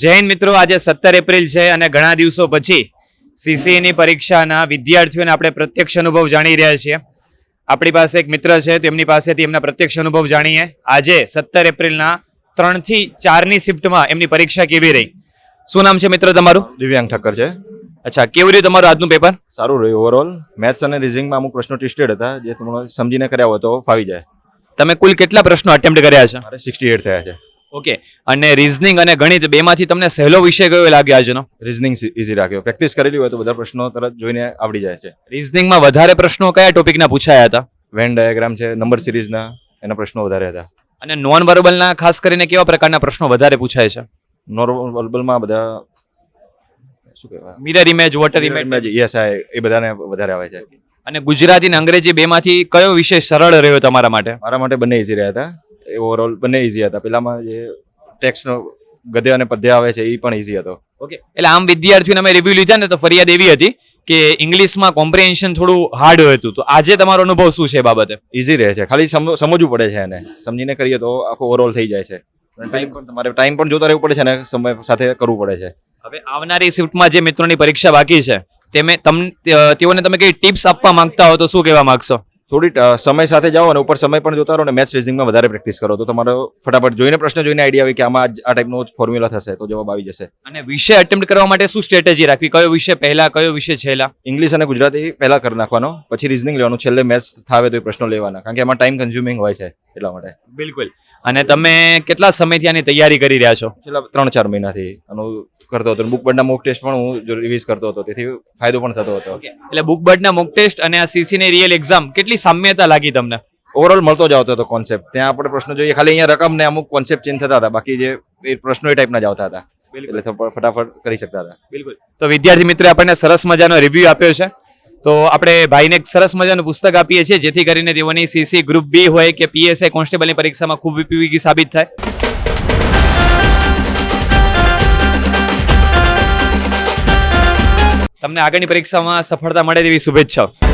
જૈન મિત્રો આજે સત્તર એપ્રિલ છે અને ઘણા દિવસો પછી સીસીની પરીક્ષાના વિદ્યાર્થીઓને આપણે પ્રત્યક્ષ અનુભવ જાણી રહ્યા છીએ. આપણી પાસે એક મિત્ર છે તેમની પાસેથી એમના પ્રત્યક્ષ અનુભવ જાણીએ. આજે સત્તર એપ્રિલના ત્રણથી ચારની શિફ્ટમાં એમની પરીક્ષા કેવી રહી? શું નામ છે મિત્ર તમારું? દિવ્યાંગ ઠક્કર છે. અચ્છા કેવું રહ્યું તમારું આજનું પેપર? સારું રહ્યું ઓવરઓલ મેથ્સ અને રિઝનિંગમાં અમુક પ્રશ્નો ટેસ્ટેડ હતા જે તમને સમજીને કર્યા હોય તો ફાવી જાય. તમે કુલ કેટલા પ્રશ્નો અટેમ્પ્ટ કર્યા છે? સિક્સટી એટ થયા છે. ઓકે અને રીઝનિંગ અને ગણિત બેમાંથી તમને સહેલો વિષય કયો લાગ્યો આજનો? રીઝનિંગ ઇઝી રાખ્યો. પ્રેક્ટિસ કરેલી હોય તો બધા પ્રશ્નો તરત જોઈને આવડી જાય છે. રીઝનિંગમાં વધારે પ્રશ્નો કયા ટોપિકના પૂછાયા હતા? વેન ડાયાગ્રામ છે નંબર સિરીઝના એના પ્રશ્નો વધારે હતા. અને નોન વર્બલના ખાસ કરીને કેવા પ્રકારના પ્રશ્નો વધારે પૂછાય છે? નોર્મલમાં બધા શું કહેવાય? Mirror image water image yes એ બધાને વધારે આવે છે. અને ગુજરાતી અને અંગ્રેજી બેમાંથી કયો વિષય સરળ રહ્યો તમારા માટે? મારા માટે બંને ઇઝી રહ્યા હતા. એ ઓવરઓલ બંને ઇઝી હતા. પેલામાં જે ટેક્સ્ટનો ગદ્ય અને પદ્ય આવે છે એ પણ ઇઝી હતો. ઓકે એટલે આમ વિદ્યાર્થીઓને અમે રિવ્યુ લીધા ને તો ફરિયાદ એવી હતી કે ઇંગ્લિશમાં કોમ્પ્રિહેન્શન થોડું હાર્ડ હતું. તો આજે તમારો અનુભવ શું છે બાબતે? ઇઝી રહે છે. ખાલી સમ- સમજવું પડે છે એને. સમજીને કરીએ તો આખો ઓવરઓલ થઈ જાય છે. તમારે ટાઈમ પણ જોતા રહેવું પડે છે અને સમય સાથે કરવું પડે છે. હવે આવનારી શિફ્ટમાં જે મિત્રોની પરીક્ષા બાકી છે તેમે તમને તેઓને તમે કઈ ટિપ્સ આપવા માંગતા હો તો શું કહેવા માંગશો? થોડી સમય સાથે જાઓ અને ઉપર સમય પણ જોતા રહો અને મેચ રિઝનિંગમાં વધારે પ્રેક્ટિસ કરો. તો તમારો ફટાફટ જોઈને પ્રશ્ન જોઈને આઈડિયા આવે કે આમાં આ ટાઈપનો ફોર્મ્યુલા થશે તો જવાબ આવી જશે. અને વિષય અટેમ્પ્ટ કરવા માટે શું સ્ટ્રેટેજી રાખવી? કયો વિષય પહેલા કયો વિષય છેલ્લા? ઇંગ્લિશ અને ગુજરાતી પહેલા કરી નાખવાનો પછી રિઝનિંગ લેવાનું. છેલ્લે મેચ થાવે તો એ પ્રશ્નો લેવાના કારણ કે એમાં ટાઈમ કન્ઝ્યુમિંગ હોય છે એટલા માટે. બિલકુલ. અને તમે કેટલા સમયથી આની તૈયારી કરી રહ્યા છો? છેલ્લા ત્રણ ચાર મહિનાથી આનું કરતો હતો. બુક બર્ડના મોક ટેસ્ટ પણ હું રિવીઝ કરતો હતો. તેથી ફાયદો પણ થતો હતો. એટલે બુક બર્ડના મોક ટેસ્ટ અને આ સીસી ની રિયલ એક્ઝામ કેટલી સામ્યતા લાગી તમને? ઓવરઓલ મળતો જ આવતો હતો કોન્સેપ્ટ ત્યાં આપણે પ્રશ્નો જોઈએ. ખાલી અહીંયા રકમ ને અમુક કોન્સેપ્ટ ચેન્જ થતા હતા. બાકી જે પ્રશ્નો એ ટાઈપના જ આવતા હતા. એટલે ફટાફટ કરી શકતા હતા. બિલકુલ. તો વિદ્યાર્થી મિત્રે આપણને સરસ મજાનો રિવ્યુ આપ્યો છે. તો આપણે ભાઈને એક સરસ મજાનું પુસ્તક આપીએ છીએ, જેથી કરીને તેઓની સીસી ગ્રુપ બી હોય કે પીએસઆઈ કોન્સ્ટેબલની પરીક્ષામાં ખૂબ ઉપયોગી સાબિત થાય. તમને આગળની પરીક્ષામાં સફળતા મળે તેવી શુભેચ્છાઓ.